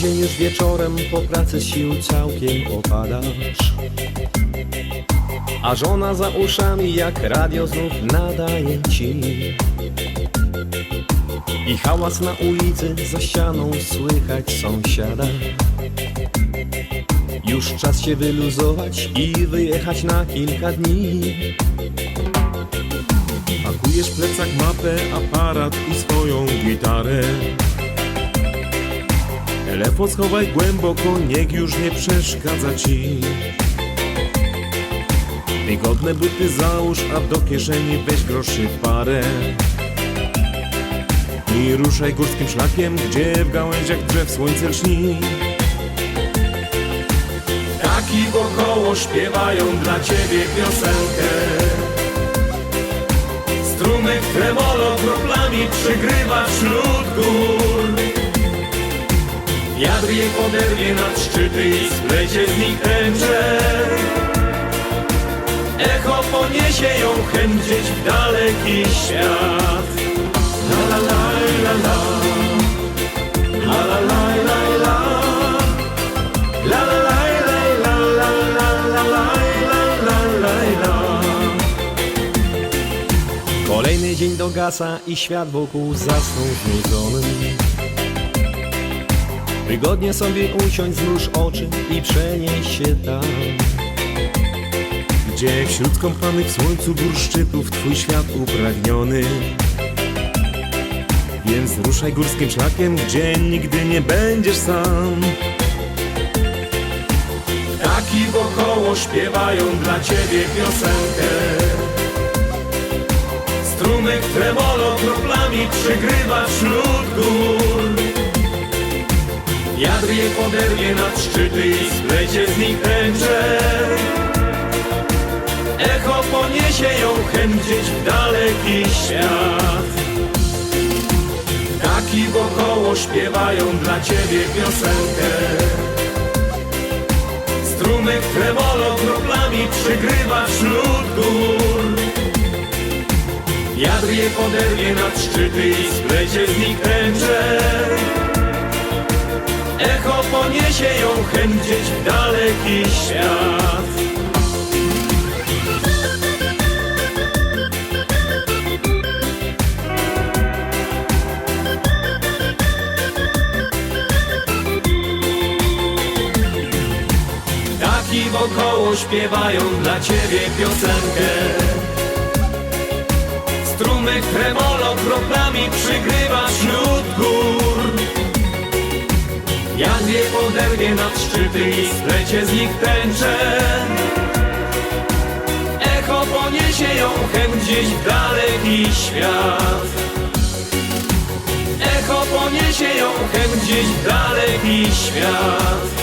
dzień już wieczorem po pracy z sił całkiem opadasz. A żona za uszami jak radio znów nadaje ci. I hałas na ulicy za ścianą słychać sąsiada. Już czas się wyluzować i wyjechać na kilka dni. Pakujesz plecak, mapę, aparat i swoją gitarę Telefon schowaj głęboko, niech już nie przeszkadza ci. Wygodne buty załóż, a do kieszeni weź groszy parę. I ruszaj górskim szlakiem, gdzie w gałęziach drzew słońce lśni. Taki wokoło śpiewają dla ciebie piosenkę. Strumyk tremolo kroplami przygrywa wśród gór Wiatr je poderwie nad szczyty i splecie z nich tęcze Echo poniesie ją chęć w daleki świat La la la la la La la la la la La la la la la la la la la la la la Kolejny dzień dogasa i świat wokół zasnął znudzony Wygodnie sobie usiądź, zmruż oczy i przenieś się tam. Gdzie wśród kąpanych w słońcu gór szczytów Twój świat upragniony? Więc ruszaj górskim szlakiem, gdzie nigdy nie będziesz sam. Taki wokoło śpiewają dla ciebie piosenkę. Strumyk tremolo kroplami przygrywa gór Wiatr je poderwie nad szczyty i splecie z nich tęcze Echo poniesie ją chęć w daleki świat. Taki wokoło śpiewają dla ciebie piosenkę. Strumyk tremolo kroplami przygrywa wśród gór. Wiatr je poderwie nad szczyty i splecie z nich tęcze Echo poniesie ją chęć gdzieś w daleki świat. Taki wokoło śpiewają dla ciebie piosenkę. Strumyk tremolo kroplami przygrywa wśród je poderwie nad szczyty i splecie z nich tęcze Echo poniesie ją chęć gdzieś w daleki świat. Echo poniesie ją chęć gdzieś w daleki świat